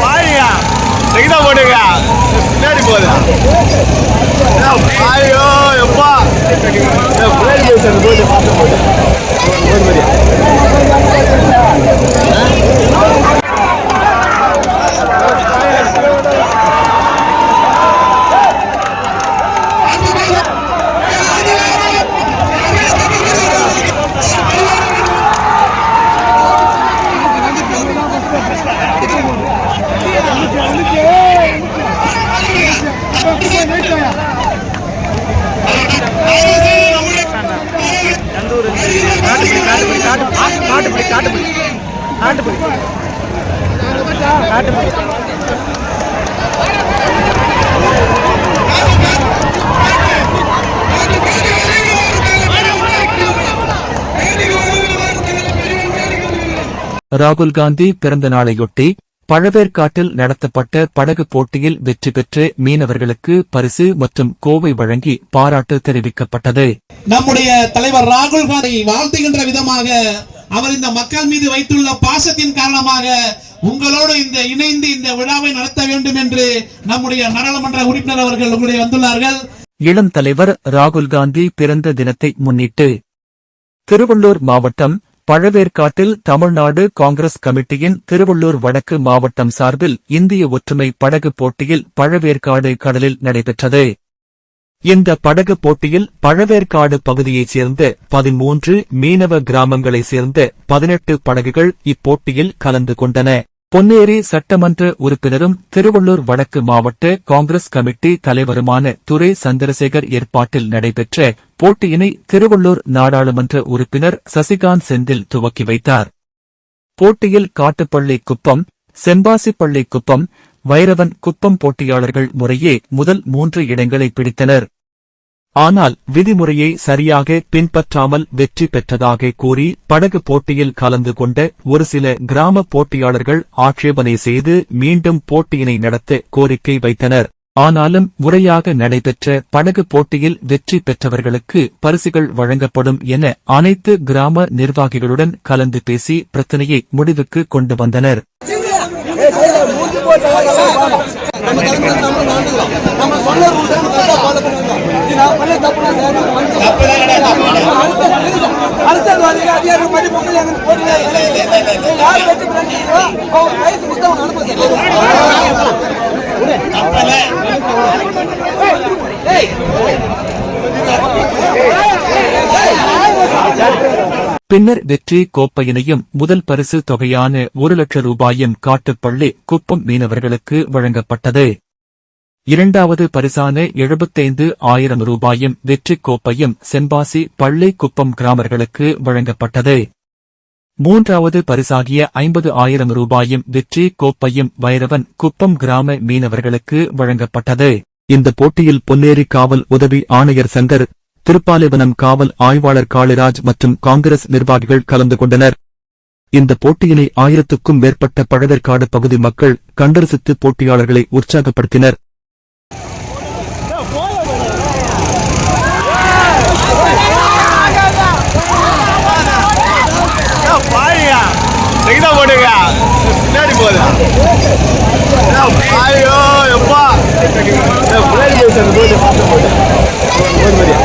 பாருங்க செகிதா போட்டுங்க பின்னாடி போகுது ஐயோ எப்பா பின்னாடி போயிட்டு அந்த போட்டு பார்த்து போட்டு போது ராகுல் காந்தி பிறந்த நாளையொட்டி பழவேற்காட்டில் நடத்தப்பட்ட படகு போட்டியில் வெற்றி பெற்று மீனவர்களுக்கு பரிசு மற்றும் கோவை வழங்கி பாராட்டு தெரிவிக்கப்பட்டது. நம்முடைய தலைவர் ராகுல் காந்தி வாழ்த்துகின்ற விதமாக அவர் இந்த மக்கள் மீது வைத்துள்ள பாசத்தின் காரணமாக உங்களோடு இந்த இணைந்து இந்த விழாவை நடத்த வேண்டும் என்று நம்முடைய நாடாளுமன்ற உறுப்பினர் அவர்கள் உங்களுடைய வந்துள்ளார்கள். இளம் தலைவர் ராகுல் காந்தி பிறந்த தினத்தை முன்னிட்டு திருவள்ளூர் மாவட்டம் பழவேற்காட்டில் தமிழ்நாடு காங்கிரஸ் கமிட்டியின் திருவள்ளூர் வடக்கு மாவட்டம் சார்பில் இந்திய ஒற்றுமை படகு போட்டியில் பழவேற்காடு கடலில் நடைபெற்றது. இந்த படகு போட்டியில் பழவேற்காடு பகுதியைச் சேர்ந்த பதிமூன்று மீனவ கிராமங்களைச் சேர்ந்த பதினெட்டு படகுகள் இப்போட்டியில் கலந்து கொண்டன. பொன்னேரி சட்டமன்ற உறுப்பினரும் திருவள்ளூர் வடக்கு மாவட்ட காங்கிரஸ் கமிட்டி தலைவருமான துரை சந்திரசேகர் ஏற்பாட்டில் நடைபெற்ற போட்டியினை திருவள்ளூர் நாடாளுமன்ற உறுப்பினர் சசிகாந்த் செந்தில் துவக்கி வைத்தார். போட்டியில் காட்டுப்பள்ளி குப்பம் செம்பாசிப்பள்ளி குப்பம் வைரவன் குப்பம் போட்டியாளர்கள் முறையே முதல் மூன்று இடங்களை பிடித்தனர். ஆனால் விதிமுறையை சரியாக பின்பற்றாமல் வெற்றி பெற்றதாக கூறி படகு போட்டியில் கலந்து கொண்ட ஒரு சில கிராம போட்டியாளர்கள் ஆட்சேபனை செய்து மீண்டும் போட்டியினை நடத்த கோரிக்கை வைத்தனர். ஆனாலும் முறையாக நடைபெற்ற படகு போட்டியில் வெற்றி பெற்றவர்களுக்கு பரிசுகள் வழங்கப்படும் என அனைத்து கிராம நிர்வாகிகளுடன் கலந்து பேசி பிரச்சனையை முடிவுக்கு கொண்டு வந்தனர். அரசியல்வாதிகள் அதிகாரிகள் படி பொங்கல் எங்களுக்கு போட்டு யார் வெற்றி பெறாங்களோ அவங்க வயசு கொடுத்து அவங்க அனுப்ப பின்னர் வெற்றி கோப்பையினையும் முதல் பரிசு தொகையான ஒரு லட்சம் ரூபாயும் காட்டுப்பள்ளி குப்பம் மீனவர்களுக்கு வழங்கப்பட்டது. இரண்டாவது பரிசான எழுபத்தைந்து ஆயிரம் ரூபாயும் வெற்றி கோப்பையும் செம்பாசி பள்ளி குப்பம் கிராமர்களுக்கு வழங்கப்பட்டது. மூன்றாவது பரிசாகிய ஐம்பது ஆயிரம் ரூபாயும் வெற்றி கோப்பையும் வைரவன் குப்பம் கிராம மீனவர்களுக்கு வழங்கப்பட்டது. இந்த போட்டியில் பொன்னேரி காவல் உதவி ஆணையர் சங்கர் திருப்பாலைவனம் காவல் ஆய்வாளர் காளிராஜ் மற்றும் காங்கிரஸ் நிர்வாகிகள் கலந்து கொண்டனர். இந்த போட்டியினை ஆயிரத்துக்கும் மேற்பட்ட பழவேற்காடு பகுதி மக்கள் கண்டரசித்து போட்டியாளர்களை உற்சாகப்படுத்தினர். பாருங்க செகிதா போட்டுங்க பின்னாடி போகுது ஐயோ எப்பா பின்னாடி போயிட்டு அந்த போட்டு பார்த்து போட்டு போது மாதிரியா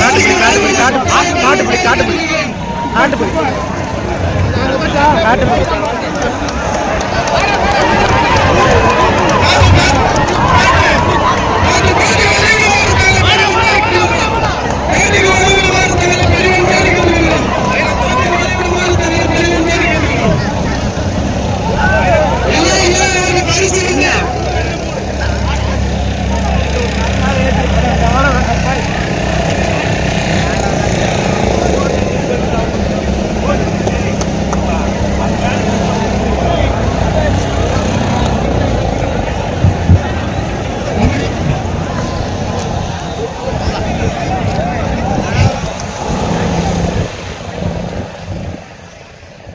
காட்டுப்படி காட்டுப்படி காட்டுப்படி காட்டுப்படி. காட்டுப்படி. காட்டுப்படி.